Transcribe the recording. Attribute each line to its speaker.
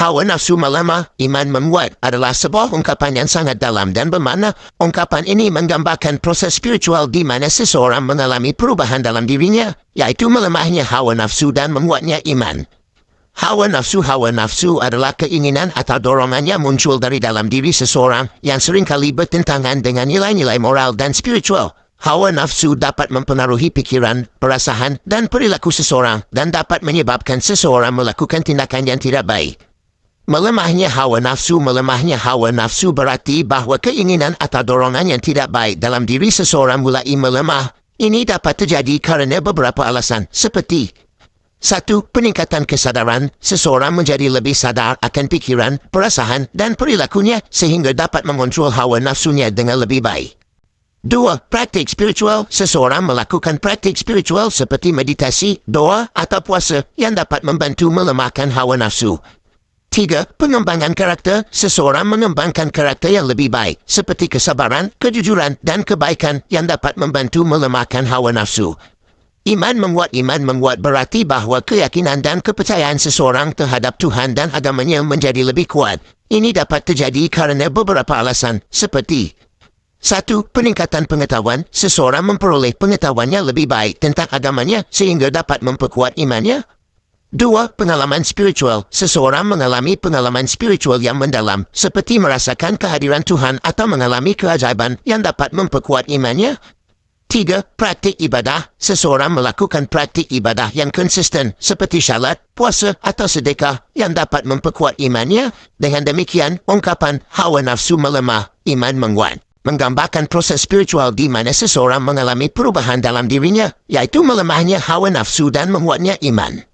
Speaker 1: Hawa nafsu melemah, iman menguat adalah sebuah ungkapan yang sangat dalam dan bermakna ungkapan ini menggambarkan proses spiritual di mana seseorang mengalami perubahan dalam dirinya, yaitu melemahnya hawa nafsu dan menguatnya iman. Hawa nafsu-hawa nafsu adalah keinginan atau dorongan yang muncul dari dalam diri seseorang yang seringkali bertentangan dengan nilai-nilai moral dan spiritual. Hawa nafsu dapat mempengaruhi pikiran, perasaan, dan perilaku seseorang dan dapat menyebabkan seseorang melakukan tindakan yang tidak baik. Melemahnya hawa nafsu melemahnya hawa nafsu berarti bahawa keinginan atau dorongan yang tidak baik dalam diri seseorang mulai melemah. Ini dapat terjadi kerana beberapa alasan seperti satu, peningkatan kesadaran, seseorang menjadi lebih sadar akan pikiran, perasaan, dan perilakunya sehingga dapat mengontrol hawa nafsunya dengan lebih baik. Dua, praktik spiritual, seseorang melakukan praktik spiritual seperti meditasi, doa, atau puasa yang dapat membantu melemahkan hawa nafsu. Tiga, pengembangan karakter. Seseorang mengembangkan karakter yang lebih baik, seperti kesabaran, kejujuran, dan kebaikan yang dapat membantu melemahkan hawa nafsu. Iman menguat iman menguat berarti bahawa keyakinan dan kepercayaan seseorang terhadap Tuhan dan agamanya menjadi lebih kuat. Ini dapat terjadi kerana beberapa alasan, seperti satu, peningkatan pengetahuan. Seseorang memperoleh pengetahuannya lebih baik tentang agamanya sehingga dapat memperkuat imannya. Dua, pengalaman spiritual. Seseorang mengalami pengalaman spiritual yang mendalam, seperti merasakan kehadiran Tuhan atau mengalami keajaiban yang dapat memperkuat imannya. Tiga, praktik ibadah. Seseorang melakukan praktik ibadah yang konsisten, seperti syalat, puasa atau sedekah yang dapat memperkuat imannya. Dengan demikian, ungkapan hawa nafsu melemah, iman menguat menggambarkan proses spiritual di mana seseorang mengalami perubahan dalam dirinya, yaitu melemahnya hawa nafsu dan menguatnya iman.